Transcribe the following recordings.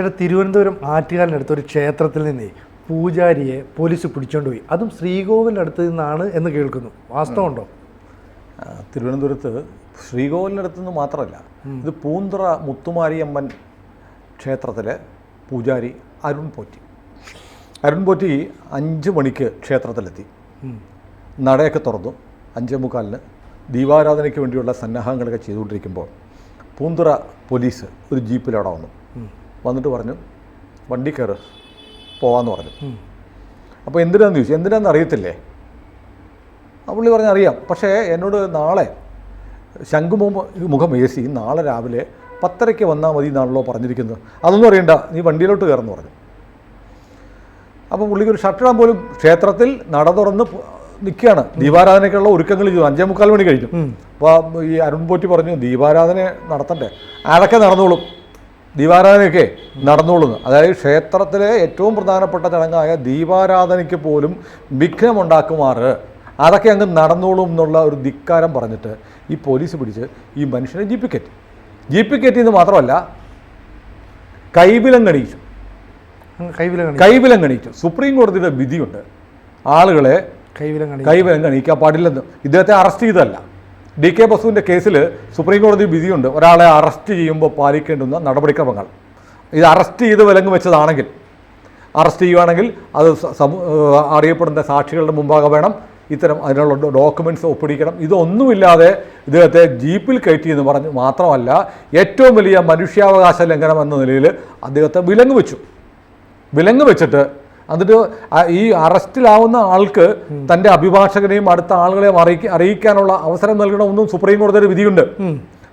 ചേട്ടാ തിരുവനന്തപുരം ആറ്റുകാലിനടുത്ത് ഒരു ക്ഷേത്രത്തിൽ നിന്ന് പൂജാരിയെ പോലീസ് പിടിച്ചോണ്ട് പോയി. അതും ശ്രീകോവിലിന്റെ അടുത്ത് നിന്നാണ് എന്ന് കേൾക്കുന്നു. വാസ്തവമുണ്ടോ? തിരുവനന്തപുരത്ത് ശ്രീകോവിലിനടുത്ത് നിന്ന് മാത്രമല്ല ഇത് പൂന്തുറ മുത്തുമാരിയമ്മൻ ക്ഷേത്രത്തിലെ പൂജാരി അരുൺ പോറ്റി. അരുൺ പോറ്റി അഞ്ച് മണിക്ക് ക്ഷേത്രത്തിലെത്തി. നടയൊക്കെ തുറന്നു. അഞ്ചേ മുക്കാലിന് ദീപാരാധനയ്ക്ക് വേണ്ടിയുള്ള സന്നാഹങ്ങളൊക്കെ ചെയ്തുകൊണ്ടിരിക്കുമ്പോൾ പൂന്തറ പോലീസ് ഒരു ജീപ്പിൽ അവിടെ വന്നു. വന്നിട്ട് പറഞ്ഞു വണ്ടി കയറ് പോവാന്ന് പറഞ്ഞു. അപ്പോൾ എന്തിനാന്ന് ചോദിച്ചു എന്തിനാന്ന് അറിയത്തില്ലേ? ആ പുള്ളി പറഞ്ഞ അറിയാം പക്ഷേ എന്നോട് നാളെ ശംഖുമുഖം മുഖം എ സി നാളെ രാവിലെ പത്തരയ്ക്ക് വന്നാൽ മതി എന്നാണല്ലോ പറഞ്ഞിരിക്കുന്നത്. അതൊന്നും അറിയണ്ട നീ വണ്ടിയിലോട്ട് കയറുന്നു പറഞ്ഞു. അപ്പോൾ പുള്ളിക്ക് ഒരു ഷട്ടിടാൻ പോലും ക്ഷേത്രത്തിൽ നട തുറന്ന് നിൽക്കുകയാണ് ദീപാരാധനയ്ക്കുള്ള ഒരുക്കങ്ങൾ ചെയ്തു. അഞ്ചേ മുക്കാൽ മണി കഴിഞ്ഞു. അപ്പോൾ ഈ അരുൺ പോറ്റി പറഞ്ഞു ദീപാരാധന നടത്തണ്ടേ അതൊക്കെ നടന്നോളും. ദീപാരാധനയൊക്കെ നടന്നുകൊള്ളുന്നു. അതായത് ക്ഷേത്രത്തിലെ ഏറ്റവും പ്രധാനപ്പെട്ട ചടങ്ങായ ദീപാരാധനയ്ക്ക് പോലും വിഘ്നമുണ്ടാക്കുമാറ്. അതൊക്കെ അങ്ങ് നടന്നോളും എന്നുള്ള ഒരു ധിക്കാരം പറഞ്ഞിട്ട് ഈ പോലീസ് പിടിച്ച് ഈ മനുഷ്യനെ ജീപ്പ് കയറ്റി. ജീപ്പ് കയറ്റിയെന്ന് മാത്രമല്ല കൈവിലം കണിയിച്ചു കൈവില കണി കൈവിലം കണിയിച്ചു സുപ്രീം കോടതിയുടെ വിധിയുണ്ട്. ആളുകളെ കൈവിലം കൈവിലം കണിയിക്കാൻ പാടില്ലെന്ന്. ഇദ്ദേഹത്തെ അറസ്റ്റ് ചെയ്തതല്ല. ഡി കെ ബസുവിന്റെ കേസിൽ സുപ്രീം കോടതി വിധിയുണ്ട്. ഒരാളെ അറസ്റ്റ് ചെയ്യുമ്പോൾ പാലിക്കേണ്ടുന്ന നടപടിക്രമങ്ങൾ. ഇത് അറസ്റ്റ് ചെയ്ത് വിലങ്ങ് വെച്ചതാണെങ്കിൽ അറസ്റ്റ് ചെയ്യുവാണെങ്കിൽ അത് അറിയപ്പെടുന്ന സാക്ഷികളുടെ മുമ്പാകെ വേണം. ഇത്തരം അതിനുള്ള ഡോക്യുമെന്റ്സ് ഒപ്പിടിക്കണം. ഇതൊന്നുമില്ലാതെ ഇദ്ദേഹത്തെ ജീപ്പിൽ കയറ്റി എന്ന് പറഞ്ഞ് മാത്രമല്ല ഏറ്റവും വലിയ മനുഷ്യാവകാശ ലംഘനം എന്ന നിലയിൽ അദ്ദേഹത്തെ വിലങ്ങ് വെച്ചു. വിലങ്ങ് വെച്ചിട്ട് എന്നിട്ട് ഈ അറസ്റ്റിലാവുന്ന ആൾക്ക് തന്റെ അഭിഭാഷകനെയും അടുത്ത ആളുകളെയും അറിയിക്ക അറിയിക്കാനുള്ള അവസരം നൽകണമെന്നും സുപ്രീം കോടതിയുടെ വിധിയുണ്ട്.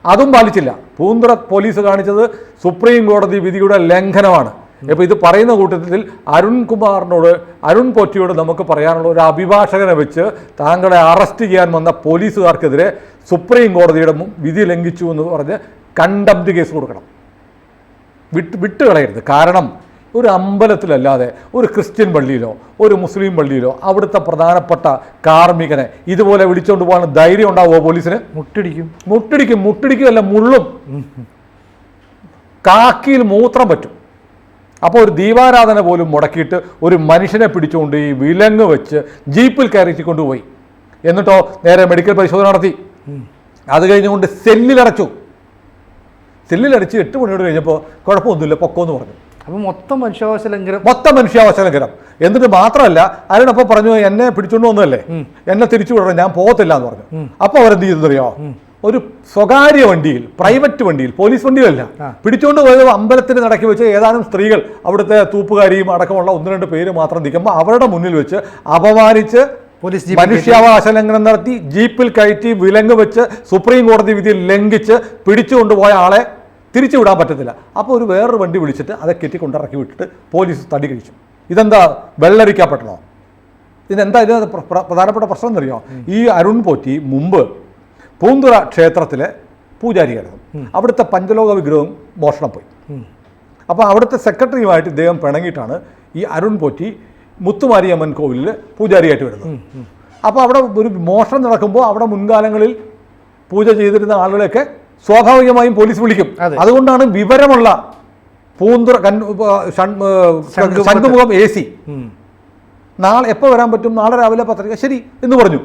അതും പാലിച്ചില്ല. പൂന്തുറ പോലീസ് കാണിച്ചത് സുപ്രീം കോടതി വിധിയുടെ ലംഘനമാണ്. ഇപ്പൊ ഇത് പറയുന്ന കൂട്ടത്തിൽ അരുൺകുമാറിനോട് അരുൺ പോറ്റിയോട് നമുക്ക് പറയാനുള്ള ഒരു അഭിഭാഷകനെ വെച്ച് താങ്കളെ അറസ്റ്റ് ചെയ്യാൻ വന്ന പോലീസുകാർക്കെതിരെ സുപ്രീം കോടതിയുടെ വിധി ലംഘിച്ചു എന്ന് പറഞ്ഞ് കണ്ടംപ്റ്റ് കേസ് കൊടുക്കണം. വിട്ട് വിട്ടുകളയരുത്. കാരണം ഒരു അമ്പലത്തിലല്ലാതെ ഒരു ക്രിസ്ത്യൻ പള്ളിയിലോ ഒരു മുസ്ലിം പള്ളിയിലോ അവിടുത്തെ പ്രധാനപ്പെട്ട കാർമ്മികനെ ഇതുപോലെ വിളിച്ചുകൊണ്ട് പോകാൻ ധൈര്യം ഉണ്ടാവുമോ പോലീസിന്? മുട്ടിടിക്കും. മുട്ടിടിക്കും മുട്ടിടിക്കുകയല്ല മുള്ളും. കാക്കിയിൽ മൂത്രം പറ്റും. അപ്പോൾ ഒരു ദീപാരാധന പോലും മുടക്കിയിട്ട് ഒരു മനുഷ്യനെ പിടിച്ചുകൊണ്ട് ഈ വിലങ്ങ് വെച്ച് ജീപ്പിൽ കയറിച്ച് കൊണ്ടുപോയി എന്നിട്ടോ നേരെ മെഡിക്കൽ പരിശോധന നടത്തി. അത് കഴിഞ്ഞുകൊണ്ട് സെല്ലിലടച്ചു. സെല്ലിലടച്ച് എട്ട് മണിയോട് കഴിഞ്ഞപ്പോൾ കുഴപ്പമൊന്നുമില്ല പൊക്കോന്ന് പറഞ്ഞു. അപ്പം മൊത്തം മനുഷ്യാവകാശ ലംഘനം മൊത്തം മനുഷ്യാവകാശ ലംഘനം എന്നിട്ട് മാത്രമല്ല അരുണപ്പോൾ പറഞ്ഞു എന്നെ പിടിച്ചോണ്ട് വന്നതല്ലേ? എന്നെ തിരിച്ചു വിടണം ഞാൻ പോകത്തില്ല എന്ന് പറഞ്ഞു അപ്പോൾ അവരെന്ത് ചെയ്തെന്നറിയോ ഒരു സ്വകാര്യ വണ്ടിയിൽ പ്രൈവറ്റ് വണ്ടിയിൽ പോലീസ് വണ്ടിയിലല്ല പിടിച്ചുകൊണ്ട് പോയത് അമ്പലത്തിന് നടക്കി വെച്ച് ഏതാനും സ്ത്രീകൾ അവിടുത്തെ തൂപ്പുകാരിയും അടക്കമുള്ള ഒന്ന് രണ്ട് പേര് മാത്രം നിൽക്കുമ്പോൾ അവരുടെ മുന്നിൽ വെച്ച് അപമാനിച്ച് പോലീസ് മനുഷ്യാവകാശ ലംഘനം നടത്തി ജീപ്പിൽ കയറ്റി വിലങ്ങ് വെച്ച് സുപ്രീം കോടതി വിധി ലംഘിച്ച് പിടിച്ചുകൊണ്ടുപോയ ആളെ തിരിച്ചു വിടാൻ പറ്റത്തില്ല. അപ്പോൾ ഒരു വേറൊരു വണ്ടി വിളിച്ചിട്ട് അതെ കെട്ടി കൊണ്ടിറക്കി വിട്ടിട്ട് പോലീസ് തടി കഴിച്ചു. ഇതെന്താ വെള്ളരിക്കപ്പെട്ടണോ? ഇതെന്താ ഇത് പ്ര- പ്ര- പ്രധാനപ്പെട്ട പ്രശ്നം എന്നറിയോ? ഈ അരുൺ പോറ്റി മുമ്പ് പൂന്തുറ ക്ഷേത്രത്തിലെ പൂജാരിയായിരുന്നു അവിടുത്തെ പഞ്ചലോക വിഗ്രഹവും മോഷണം പോയി. അപ്പോൾ അവിടുത്തെ സെക്രട്ടറിയുമായിട്ട് ഇദ്ദേഹം പിണങ്ങിയിട്ടാണ് ഈ അരുൺ പോറ്റി മുത്തുമാരിയമ്മൻ കോവിലിൽ പൂജാരിയായിട്ട് വരുന്നത്. അപ്പോൾ അവിടെ ഒരു മോഷണം നടക്കുമ്പോൾ അവിടെ മുൻകാലങ്ങളിൽ പൂജ ചെയ്തിരുന്ന ആളുകളെയൊക്കെ സ്വാഭാവികമായും പോലീസ് വിളിക്കും. അതുകൊണ്ടാണ് വിവരമുള്ള പൂന്തുറ. Shankhumukham A C. നാളെ എപ്പോൾ വരാൻ പറ്റും? നാളെ രാവിലെ പത്രിക. ശരി എന്ന് പറഞ്ഞു.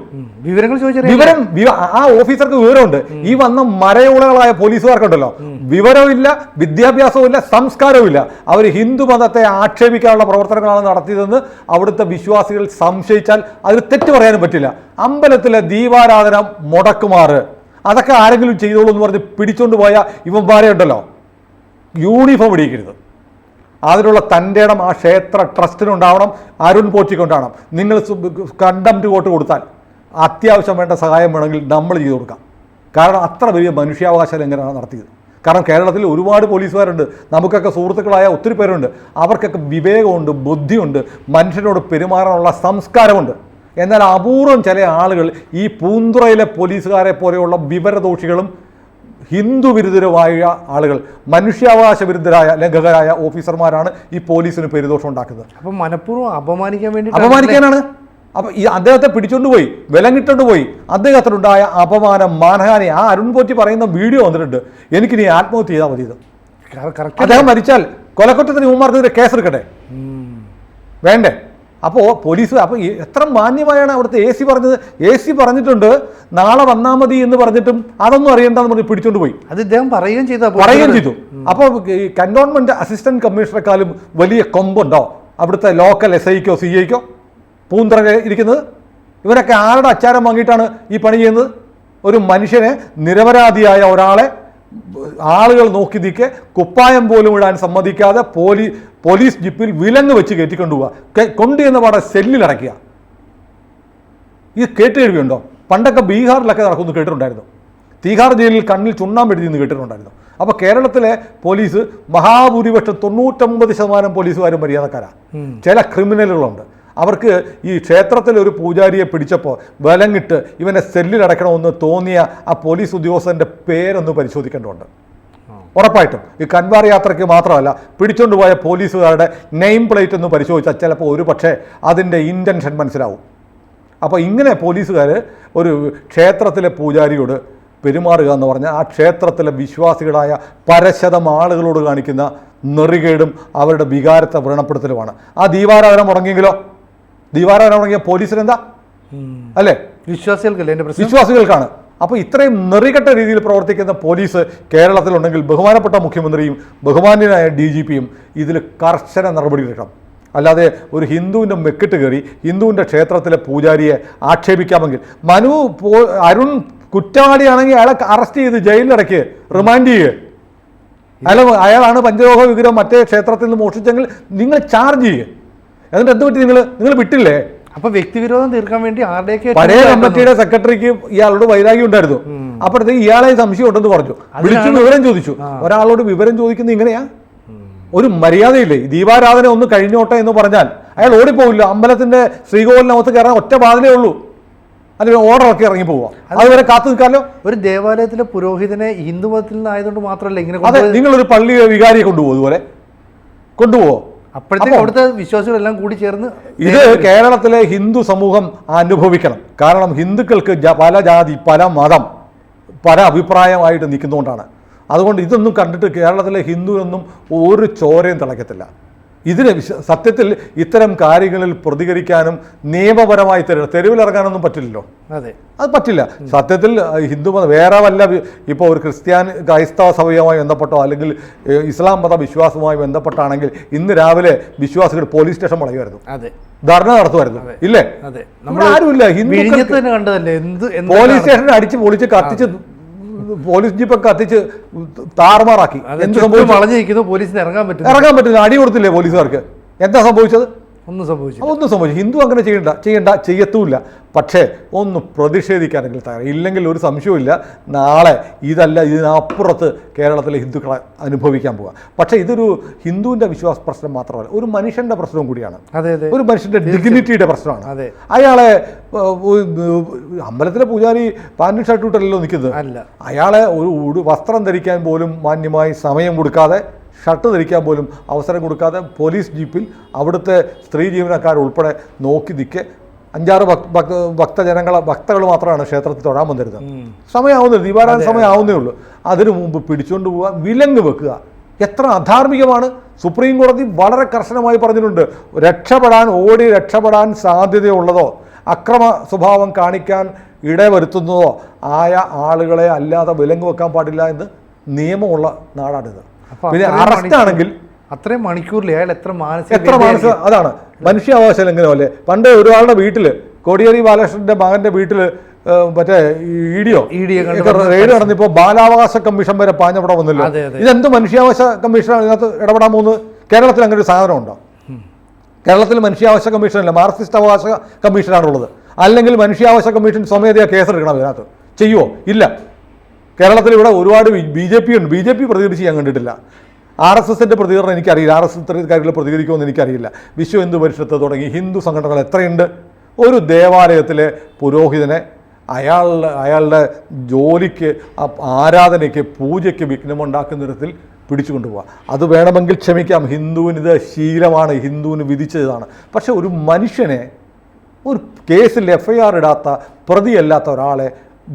വിവരങ്ങൾ ചോദിച്ചറിയാം വിവരം ആ ഓഫീസർക്ക് വിവരമുണ്ട്. ഈ വന്ന മരയുളകളായ പോലീസുകാർക്കുണ്ടല്ലോ. വിവരമില്ല വിദ്യാഭ്യാസവും ഇല്ല സംസ്കാരവും ഇല്ല അവർ ഹിന്ദു മതത്തെ ആക്ഷേപിക്കാനുള്ള പ്രവർത്തനങ്ങളാണ് നടത്തിയതെന്ന് അവിടുത്തെ വിശ്വാസികൾ സംശയിച്ചാൽ അതിൽ തെറ്റ് പറയാനും പറ്റില്ല. അമ്പലത്തിലെ ദീപാരാധന മുടക്കുമാറ്. അതൊക്കെ ആരെങ്കിലും ചെയ്തോളൂ എന്ന് പറഞ്ഞ് പിടിച്ചോണ്ട് പോയ ഇവന്മാരെ ഉണ്ടല്ലോ. യൂണിഫോം ഇടിക്കരുത് അതിനുള്ള തന്റെ ഇടം ആ ക്ഷേത്ര ട്രസ്റ്റിനുണ്ടാവണം അരുൺ പോറ്റിക്കൊണ്ടാവണം. നിങ്ങൾ കണ്ടംറ്റ് വോട്ട് കൊടുത്താൽ അത്യാവശ്യം വേണ്ട സഹായം വേണമെങ്കിൽ നമ്മൾ ചെയ്തു കൊടുക്കാം. കാരണം അത്ര വലിയ മനുഷ്യാവകാശ ലംഘനമാണ് നടത്തിയത്. കാരണം കേരളത്തിൽ ഒരുപാട് പോലീസുകാരുണ്ട്. നമുക്കൊക്കെ സുഹൃത്തുക്കളായ ഒത്തിരി പേരുണ്ട്. അവർക്കൊക്കെ വിവേകമുണ്ട് ബുദ്ധിയുണ്ട് മനുഷ്യനോട് പെരുമാറാനുള്ള സംസ്കാരമുണ്ട്. എന്നാൽ അപൂർവം ചില ആളുകൾ ഈ പൂന്തുറയിലെ പോലീസുകാരെ പോലെയുള്ള വിവരദോഷികളും ഹിന്ദു വിരുദ്ധരുമായ ആളുകൾ മനുഷ്യാവകാശ വിരുദ്ധരായ ലംഘകരായ ഓഫീസർമാരാണ് ഈ പോലീസിന് പെരുദോഷം ഉണ്ടാക്കുന്നത്. അപ്പം മനഃപൂർവം അപമാനിക്കാൻ വേണ്ടി അപമാനിക്കാനാണ്. അപ്പൊ ഈ അദ്ദേഹത്തെ പിടിച്ചുകൊണ്ട് പോയി വിലങ്ങിട്ടോണ്ട് പോയി. അദ്ദേഹത്തിനുണ്ടായ അപമാനം മാനഹാനി. ആ അരുൺ പോറ്റി പറയുന്ന വീഡിയോ വന്നിട്ടുണ്ട്. എനിക്ക് നീ ആത്മഹത്യ ചെയ്താൽ മതി അദ്ദേഹം മരിച്ചാൽ കൊലക്കുറ്റത്തിന് ഇവന്മാർക്കെതിരെ കേസെടുക്കട്ടെ. വേണ്ടേ? അപ്പോൾ പോലീസ് അപ്പോൾ എത്ര മാന്യമായാണ് അവിടുത്തെ എ സി പറഞ്ഞത്? എ സി പറഞ്ഞിട്ടുണ്ട് നാളെ വന്നാൽ മതി എന്ന് പറഞ്ഞിട്ടും അതൊന്നും അറിയണ്ടെന്ന് പറഞ്ഞ് പിടിച്ചോണ്ട് പോയി. അത് ഇദ്ദേഹം പറയുകയും ചെയ്തു പറയുകയും ചെയ്തു. അപ്പോൾ ഈ കന്റോൺമെന്റ് അസിസ്റ്റന്റ് കമ്മീഷണറെക്കാളും വലിയ കൊമ്പുണ്ടോ? അവിടുത്തെ ലോക്കൽ എസ് ഐക്കോ സി ഐക്കോ പൂന്തറ ഇരിക്കുന്നത്? ഇവരൊക്കെ ആരുടെ അച്ചാരം വാങ്ങിയിട്ടാണ് ഈ പണി ചെയ്യുന്നത്? ഒരു മനുഷ്യനെ നിരപരാധിയായ ഒരാളെ ആളുകൾ നോക്കി നിൽക്കെ കുപ്പായം പോലും ഇടാൻ സമ്മതിക്കാതെ പോലീ പോലീസ് ജിപ്പിൽ വിലങ്ങ് വെച്ച് കയറ്റിക്കൊണ്ടുപോവുക കൊണ്ടുചെന്ന പാടെ സെല്ലിലടക്കുക ഇത് കേട്ട് കഴിവുണ്ടോ പണ്ടൊക്കെ ബീഹാറിലൊക്കെ നടക്കുന്നു കേട്ടിട്ടുണ്ടായിരുന്നു. തീഹാർ ജയിലിൽ കണ്ണിൽ ചുണ്ണാൻ എഴുതി എന്ന് കേട്ടിട്ടുണ്ടായിരുന്നു. അപ്പോൾ കേരളത്തിലെ പോലീസ് മഹാഭൂരിപക്ഷം തൊണ്ണൂറ്റൊമ്പത് ശതമാനം പോലീസുകാരും മര്യാദക്കാരാണ് ചില ക്രിമിനലുകളുണ്ട്. അവർക്ക് ഈ ക്ഷേത്രത്തിൽ ഒരു പൂജാരിയെ പിടിച്ചപ്പോൾ വിലങ്ങിട്ട് ഇവനെ സെല്ലിലടക്കണമെന്ന് തോന്നിയ ആ പോലീസ് ഉദ്യോഗസ്ഥന്റെ പേരൊന്ന് പരിശോധിക്കേണ്ടതുണ്ട്. ഉറപ്പായിട്ടും. ഈ കൻവാർ യാത്രയ്ക്ക് മാത്രമല്ല പിടിച്ചുകൊണ്ട് പോയ പോലീസുകാരുടെ നെയിം പ്ലേറ്റ് ഒന്ന് പരിശോധിച്ചാൽ ചിലപ്പോൾ ഒരു പക്ഷേ അതിന്റെ ഇന്റൻഷൻ മനസ്സിലാവും. അപ്പോൾ ഇങ്ങനെ പോലീസുകാർ ഒരു ക്ഷേത്രത്തിലെ പൂജാരിയോട് പെരുമാറുക എന്ന് പറഞ്ഞാൽ ആ ക്ഷേത്രത്തിലെ വിശ്വാസികളായ പരശതം ആളുകളോട് കാണിക്കുന്ന നെറികേടും അവരുടെ വികാരത്തെ വ്രണപ്പെടുത്തലുമാണ്. ആ ദീപാരാധന മുടങ്ങിയെങ്കിലോ? മുടങ്ങിയ പോലീസിനെന്താ അല്ലേ? വിശ്വാസികൾക്കല്ലേ എന്റെ വിശ്വാസികൾക്കാണ്. അപ്പോൾ ഇത്രയും നെറികെട്ട രീതിയിൽ പ്രവർത്തിക്കുന്ന പോലീസ് കേരളത്തിലുണ്ടെങ്കിൽ ബഹുമാനപ്പെട്ട മുഖ്യമന്ത്രിയും ബഹുമാന്യനായ ഡി ജി പിയും ഇതിൽ കർശന നടപടി എടുക്കണം. അല്ലാതെ ഒരു ഹിന്ദുവിന്റെ മെക്കിട്ട് കയറി ഹിന്ദുവിന്റെ ക്ഷേത്രത്തിലെ പൂജാരിയെ ആക്ഷേപിക്കാമെങ്കിൽ മനു പോ- അരുൺ കുറ്റവാളിയാണെങ്കിൽ അയാളെ അറസ്റ്റ് ചെയ്ത് ജയിലിലടയ്ക്ക് റിമാൻഡ് ചെയ്യുക അയാൾ അയാളാണ് പഞ്ചലോഹ വിഗ്രഹം മറ്റേ ക്ഷേത്രത്തിൽ നിന്ന് മോഷ്ടിച്ചെങ്കിൽ നിങ്ങൾ ചാർജ് ചെയ്യുക എന്നിട്ട് എന്ത് പറ്റി നിങ്ങൾ നിങ്ങൾ വിട്ടില്ലേ? അപ്പൊ വ്യക്തിവിരോധം തീർക്കാൻ വേണ്ടി ആരുടെയൊക്കെ പഴയ കമ്മിറ്റിയുടെ സെക്രട്ടറിക്ക് ഇയാളോട് വൈരാഗ്യം ഉണ്ടായിരുന്നു. അപ്പോഴത്തേക്ക് ഇയാളെ സംശയം ഉണ്ടെന്ന് പറഞ്ഞു. വിളിച്ചു വിവരം ചോദിച്ചു. ഒരാളോട് വിവരം ചോദിക്കുന്നത് ഇങ്ങനെയാ? ഒരു മര്യാദയില്ലേ? ദീപാരാധന ഒന്ന് കഴിഞ്ഞോട്ടെ എന്ന് പറഞ്ഞാൽ അയാൾ ഓടിപ്പോകില്ല അമ്പലത്തിന്റെ ശ്രീകോവിലിനകത്ത് കയറാൻ ഒറ്റ ബാധലേ ഉള്ളൂ. അല്ലെങ്കിൽ ഓർഡർ ഒക്കെ ഇറങ്ങി പോവുക. അതുവരെ കാത്തു നിൽക്കാമല്ലോ? ഒരു ദേവാലയത്തിലെ പുരോഹിതനെ ഹിന്ദു മതത്തിൽ നിന്നായതുകൊണ്ട് മാത്രമല്ല ഇങ്ങനെ അതെ. നിങ്ങളൊരു പള്ളി വികാരിയെ കൊണ്ടുപോകും ഇതുപോലെ. കൊണ്ടുപോകോ അപ്പോഴത്തേക്ക് അവിടുത്തെ വിശ്വാസികളെല്ലാം കൂടി ചേർന്ന് ഇത് കേരളത്തിലെ ഹിന്ദു സമൂഹം അനുഭവിക്കണം. കാരണം ഹിന്ദുക്കൾക്ക് പല ജാതി പല മതം പല അഭിപ്രായമായിട്ട് നിൽക്കുന്നതുകൊണ്ടാണ് അതുകൊണ്ട് ഇതൊന്നും കണ്ടിട്ട് കേരളത്തിലെ ഹിന്ദു ഒന്നും ഒരു ചോരയും തിളക്കത്തില്ല ഇതിന് സത്യത്തിൽ ഇത്തരം കാര്യങ്ങളിൽ പ്രതികരിക്കാനും നിയമപരമായി തെരുവ് തെരുവിലിറങ്ങാനൊന്നും പറ്റില്ലല്ലോ. അതെ. അത് പറ്റില്ല. സത്യത്തിൽ അഹ് ഹിന്ദു മതം വേറെ വല്ല ഇപ്പോൾ ഒരു ക്രിസ്ത്യാനി ക്രൈസ്തവ സഭയുമായി ബന്ധപ്പെട്ടോ അല്ലെങ്കിൽ ഇസ്ലാം മത വിശ്വാസവുമായി ബന്ധപ്പെട്ടാണെങ്കിൽ ഇന്ന് രാവിലെ വിശ്വാസികൾ പോലീസ് സ്റ്റേഷൻ വളയുമായിരുന്നു. അതെ. ധർണ നടത്തുമായിരുന്നു. ഇല്ലേ? അതെ. നമ്മൾ ആരുമില്ല. ഹിന്ദു പോലീസ് സ്റ്റേഷനെ അടിച്ച് പൊളിച്ച് കത്തിച്ച് പോലീസ് ജീപ്പ് കത്തിച്ച് താറുമാറാക്കി. എന്ത് സംഭവിച്ചു? വളഞ്ഞിരിക്കുന്നു പോലീസിന് ഇറങ്ങാൻ പറ്റും ഇറങ്ങാൻ പറ്റില്ല അടി കൊടുത്തില്ലേ പോലീസുകാർക്ക്? എന്താ സംഭവിച്ചത്? ഒന്നും സംഭവിച്ചു ഒന്നും സംഭവിച്ചു ഹിന്ദു അങ്ങനെ ചെയ്യണ്ട ചെയ്യണ്ട ചെയ്യത്തുമില്ല പക്ഷേ ഒന്ന് പ്രതിഷേധിക്കാനെങ്കിൽ തയ്യാറ ഇല്ലെങ്കിൽ ഒരു സംശയവുമില്ല. നാളെ ഇതല്ല ഇതിനപ്പുറത്ത് കേരളത്തിലെ ഹിന്ദുക്കളെ അനുഭവിക്കാൻ പോവുക. പക്ഷേ ഇതൊരു ഹിന്ദുവിന്റെ വിശ്വാസ പ്രശ്നം മാത്രമല്ല. ഒരു മനുഷ്യന്റെ പ്രശ്നവും കൂടിയാണ്. അതെ അതെ. ഒരു മനുഷ്യന്റെ ഡിഗ്നിറ്റിയുടെ പ്രശ്നമാണ്. അതെ. അയാളെ അമ്പലത്തിലെ പൂജാരി പാന്റും ഷർട്ടും ഇട്ടല്ലോ നിൽക്കുന്നത്. അല്ല. അയാളെ ഒരു വസ്ത്രം ധരിക്കാൻ പോലും മാന്യമായി സമയം കൊടുക്കാതെ ഷർട്ട് ധരിക്കാൻ പോലും അവസരം കൊടുക്കാതെ പോലീസ് ജീപ്പിൽ അവിടുത്തെ സ്ത്രീ ജീവനക്കാർ ഉൾപ്പെടെ നോക്കി നിൽക്കെ. അഞ്ചാറ് ഭക്തജനങ്ങൾ ഭക്തകൾ മാത്രമാണ് ക്ഷേത്രത്തിൽ തൊഴാൻ വന്നിരുന്നത്. സമയമാവുന്നില്ല ദീപാരാധന സമയമാവുന്നേ ഉള്ളൂ. അതിനു മുമ്പ് പിടിച്ചുകൊണ്ട് പോവുക വിലങ്ങ് വെക്കുക. എത്ര അധാർമികമാണ്. സുപ്രീം കോടതി വളരെ കർശനമായി പറഞ്ഞിട്ടുണ്ട് രക്ഷപ്പെടാൻ ഓടി രക്ഷപ്പെടാൻ സാധ്യതയുള്ളതോ അക്രമ സ്വഭാവം കാണിക്കാൻ ഇടവരുത്തുന്നതോ ആയ ആളുകളെ അല്ലാതെ വിലങ്ങ് വെക്കാൻ പാടില്ല എന്ന് നിയമമുള്ള നാടാണിത്. പിന്നെ അറസ്റ്റ് ആണെങ്കിൽ അത്രയും മണിക്കൂറിൽ അയാൾ എത്ര മാനസിക എത്ര മാനസിക അതാണ്. മനുഷ്യാവകാശ ലംഘനം അല്ലേ പണ്ട് ഒരാളുടെ വീട്ടിൽ കോടിയേരി ബാലകൃഷ്ണന്റെ മകന്റെ വീട്ടിൽ മറ്റേ ഇഡിയോ റെയ്ഡ് നടന്നിപ്പോ ബാലാവകാശ കമ്മീഷൻ വരെ പാഞ്ഞവിടെ വന്നല്ലോ. ഇതെന്ത് മനുഷ്യാവകാശ കമ്മീഷനാണ്? ഇതിനകത്ത് ഇടപെടാൻ പോകുന്നത്? കേരളത്തിൽ അങ്ങനെ ഒരു സാധനം ഉണ്ടോ? കേരളത്തിൽ മനുഷ്യാവകാശ കമ്മീഷനല്ല മാർക്സിസ്റ്റ് അവകാശ കമ്മീഷനാണുള്ളത്. അല്ലെങ്കിൽ മനുഷ്യാവകാശ കമ്മീഷൻ സ്വമേധയാ കേസെടുക്കണം ഇതിനകത്ത്. ചെയ്യുമോ ഇല്ല. കേരളത്തിൽ ഇവിടെ ഒരുപാട് ബി ജെ പി ഉണ്ട്. ബി ജെ പി പ്രതികരിച്ച് ഞാൻ കണ്ടിട്ടില്ല. ആർ എസ് എസിന്റെ പ്രതികരണം എനിക്കറിയില്ല. ആർ എസ് എസ് കാര്യങ്ങൾ പ്രതികരിക്കുമെന്ന് എനിക്കറിയില്ല. വിശ്വ ഹിന്ദു പരിഷത്ത് തുടങ്ങി ഹിന്ദു സംഘടനകൾ എത്രയുണ്ട്? ഒരു ദേവാലയത്തിലെ പുരോഹിതനെ അയാളുടെ അയാളുടെ ജോലിക്ക് ആരാധനയ്ക്ക് പൂജയ്ക്ക് വിഘ്നമുണ്ടാക്കുന്ന വിധത്തിൽ പിടിച്ചു കൊണ്ടുപോകാം അത് വേണമെങ്കിൽ ക്ഷമിക്കാം. ഹിന്ദുവിന് ഇത് ശീലമാണ്. ഹിന്ദുവിന് വിധിച്ചതാണ്. പക്ഷെ ഒരു മനുഷ്യനെ ഒരു കേസിൽ എഫ് ഐ ആർ ഇടാത്ത പ്രതിയല്ലാത്ത ഒരാളെ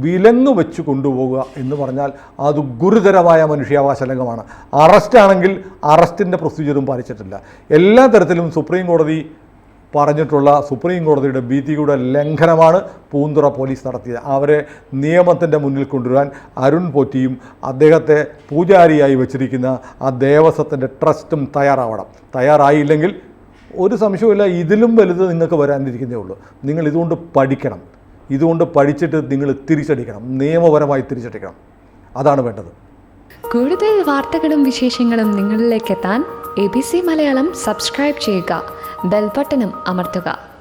വിലങ്ങ് വെച്ച് കൊണ്ടുപോകുക എന്ന് പറഞ്ഞാൽ അത് ഗുരുതരമായ മനുഷ്യാവകാശ ലംഘനമാണ്. അറസ്റ്റാണെങ്കിൽ അറസ്റ്റിന്റെ പ്രൊസീജിയറും പാലിച്ചിട്ടില്ല. എല്ലാ തരത്തിലും സുപ്രീം കോടതി പറഞ്ഞിട്ടുള്ള സുപ്രീം കോടതിയുടെ ഭീതിയുടെ ലംഘനമാണ് പൂന്തുറ പോലീസ് നടത്തിയത്. അവരെ നിയമത്തിന്റെ മുന്നിൽ കൊണ്ടുവരാൻ അരുൺ പോറ്റിയും അദ്ദേഹത്തെ പൂജാരിയായി വച്ചിരിക്കുന്ന ആ ദേവസ്വത്തിന്റെ ട്രസ്റ്റും തയ്യാറാവണം. തയ്യാറായില്ലെങ്കിൽ ഒരു സംശയവുമില്ല ഇതിലും വലുത് നിങ്ങൾക്ക് വരാനിരിക്കുന്നേ ഉള്ളൂ. നിങ്ങൾ ഇതുകൊണ്ട് പഠിക്കണം. ഇതുകൊണ്ട് പഠിച്ചിട്ട് നിങ്ങൾ തിരിച്ചടിക്കണം. നിയമപരമായി തിരിച്ചടിക്കണം. അതാണ് വേണ്ടത്. കൂടുതൽ വാർത്തകളും വിശേഷങ്ങളും നിങ്ങളിലേക്ക് എത്താൻ A B C Malayalam subscribe ചെയ്യുക. ബെൽബട്ടനും അമർത്തുക.